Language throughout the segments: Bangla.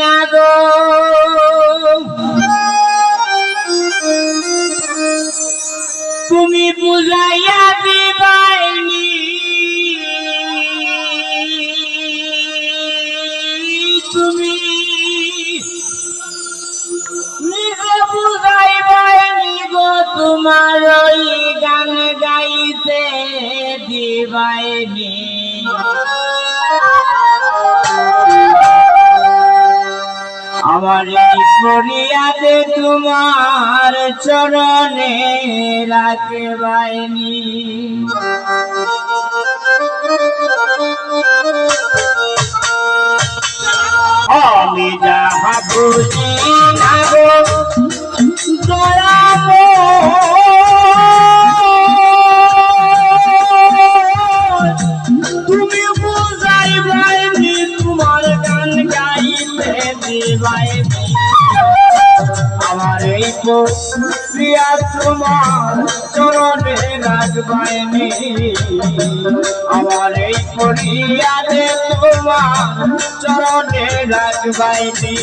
না গো তুমি বুঝাইয়া দিবাইনি। তুমি বুঝাইবাইনি গো তোমার ওই গান গাইতে দিবাইনি। আমার করিয়াতে তোমার চরণে রাখে বাইনি আমি যাহা বুঝি না গো প্রিয়া তোমার চরণে রাখবাইনি আমার এই পরিয়ালে তোমার চরণে রাখবাইনি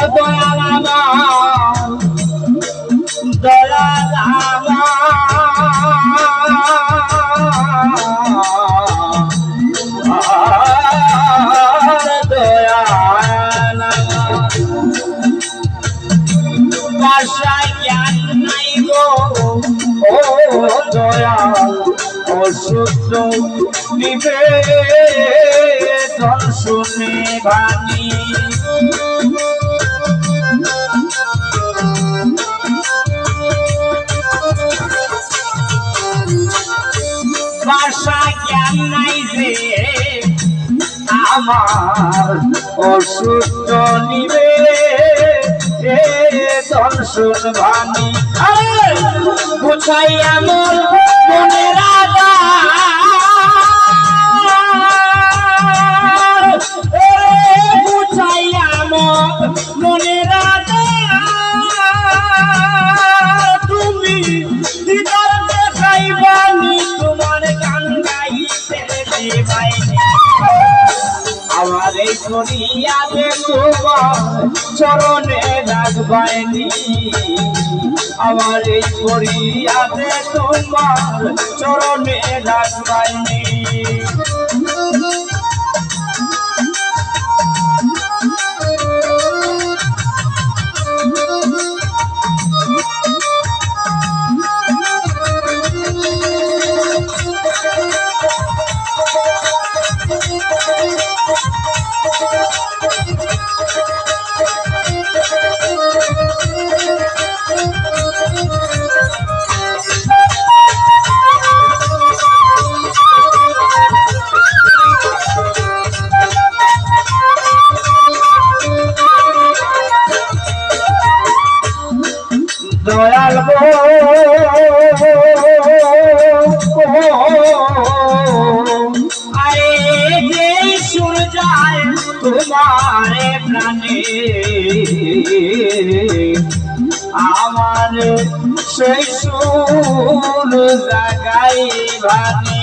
দয়াল আমার দয়াল আমার দয়াল আমার জ্ঞান নাই গো, ও দয়াল অশুদ্ধ নিবে শুনে বাণী আমার অসুস্থ নিবে। দর্শন ভানি বুঝাই আমার মনে রাজা করিয়াতে তোমার চরণে রাখবাইনি আমার এই করিয়াতে তোমার চরণে রাখবাইনি তোমার প্রাণে। আমার সেই সুর জাগাই ভানি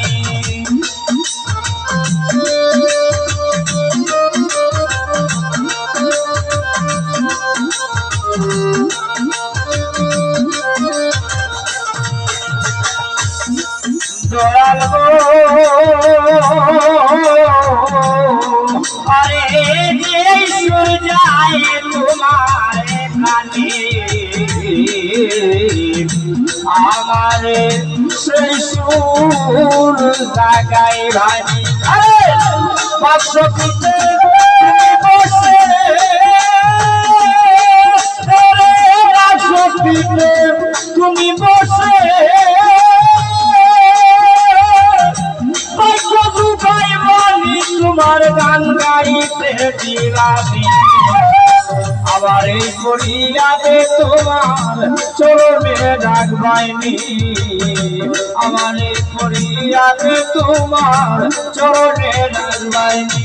আরে সুর যায় তোমার কানে। আমার সুর জাগাই ভানি আরে তোমার গান গাইতে দিলামি আবার এই করিয়াবে তোমার চরণে ডাকবাইনি আমার এই করিয়াবে তোমার চরণে রাখবাইনি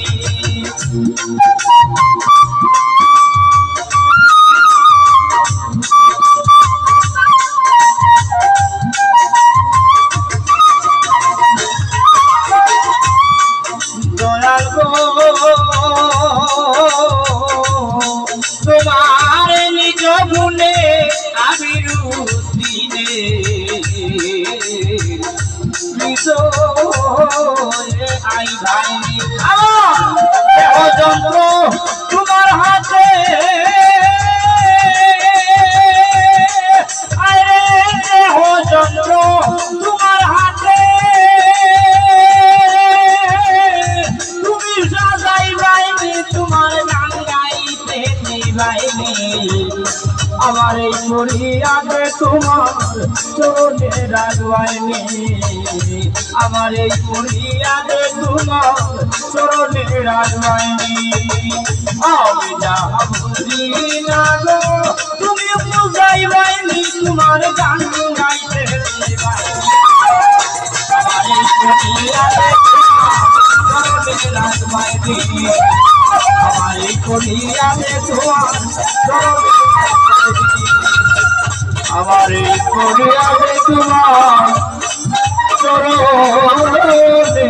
যন্ত্র আমার এই করিয়াকে তোমার চরণে রাখবাইনি আমার এই করিয়াকে তোমার চরণে রাখবাইনি আমি যা না গো, তুমি বুঝাই বাইনি তোমার গান গাইতে আমার এই তোমার আমার এই আমার এই করিয়াকে তোমার চরণে।